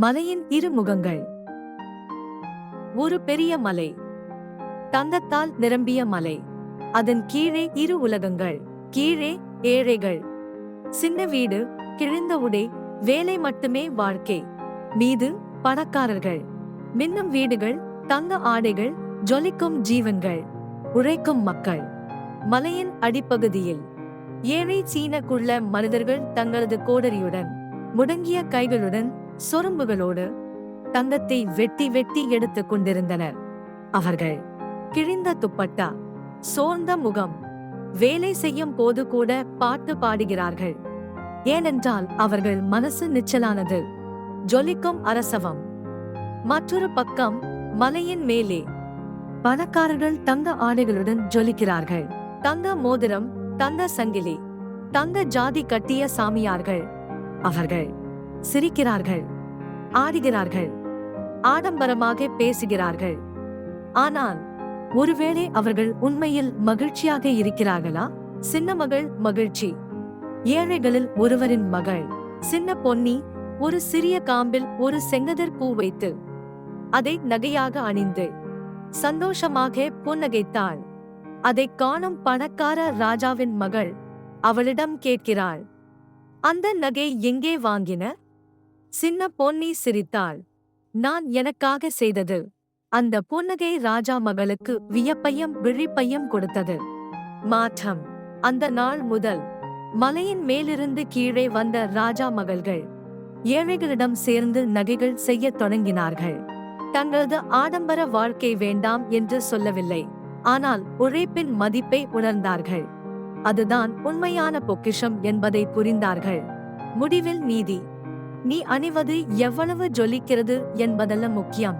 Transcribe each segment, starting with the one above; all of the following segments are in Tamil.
மலையின் இரு முகங்கள் ஒரு பெரிய மலை. தங்கத்தால் நிரம்பிய மலை. அதன் கீழே இரு உலகங்கள். கீழே ஏழைகள். சின்ன வீடு கிழிந்த உடை வேலை மட்டுமே வாழ்க்கை. மீது பணக்காரர்கள். மின்னும் வீடுகள் தங்க ஆடைகள் ஜொலிக்கும் ஜீவன்கள். உழைக்கும் மக்கள். மலையின் அடிப்பகுதியில். ஏழை சீன குள்ள மனிதர்கள் தங்களது கோடரியுடன் முடங்கிய கைகளுடன் சொரும்புகளோடு தங்கத்தை வெட்டி வெட்டி எடுத்துக் கொண்டிருந்தனர். அவர்கள் கிழிந்த துப்பட்டா சோர்ந்த முகம் வேலை செய்யும் போது கூட பாட்டு பாடுகிறார்கள். ஏனென்றால் அவர்கள் மனசு நிச்சலானது. ஜொலிக்கும் அரசவம். மற்றொரு பக்கம் மலையின் மேலே பணக்காரர்கள் தங்க ஆடைகளுடன் ஜொலிக்கிறார்கள். தங்க மோதிரம் தங்க சங்கிலி தங்க ஜாதி கட்டிய சாமியார்கள். அவர்கள் சிரிக்கிறார்கள். ஆடுகிறார்கள். ஆடம்பரமாக பேசுகிறார்கள். ஆனால் ஒருவேளை அவர்கள் உண்மையில் மகிழ்ச்சியாக இருக்கிறார்களா? சின்ன மகள் மகிழ்ச்சி. ஏழைகளில் ஒருவரின் மகள். சின்ன பொன்னி ஒரு சிறிய காம்பில் ஒரு செங்கதர் பூ வைத்து அதை நகையாக அணிந்து சந்தோஷமாக புன்னகைத்தாள். அதை காணும் பணக்கார ராஜாவின் மகள் அவளிடம் கேட்கிறாள். அந்த நகை எங்கே வாங்கின? சின்ன பொன்னி சிரித்தாள். நான் எனக்காக செய்தது. அந்த புன்னகை ராஜா மகளுக்கு வியப்பையும் விழிப்பையும் கொடுத்தது. மாற்றம். அந்த நாள் முதல் மலையின் மேலிருந்து கீழே வந்த ராஜா மகள்கள் ஏழைகளிடம் சேர்ந்து நகைகள் செய்யத் தொடங்கினார்கள். தங்களது ஆடம்பர வாழ்க்கை வேண்டாம் என்று சொல்லவில்லை. ஆனால் உழைப்பின் மதிப்பை உணர்ந்தார்கள். அதுதான் உண்மையான பொக்கிஷம் என்பதை புரிந்தார்கள். முடிவில் நீதி. நீ அணிவது எவ்வளவு ஜொலிக்கிறது என்பதல்ல முக்கியம்.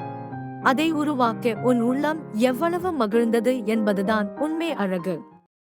அதை உருவாக்க உன் உள்ளம் எவ்வளவு மகிழ்ந்தது என்பதுதான் உண்மை அழகு.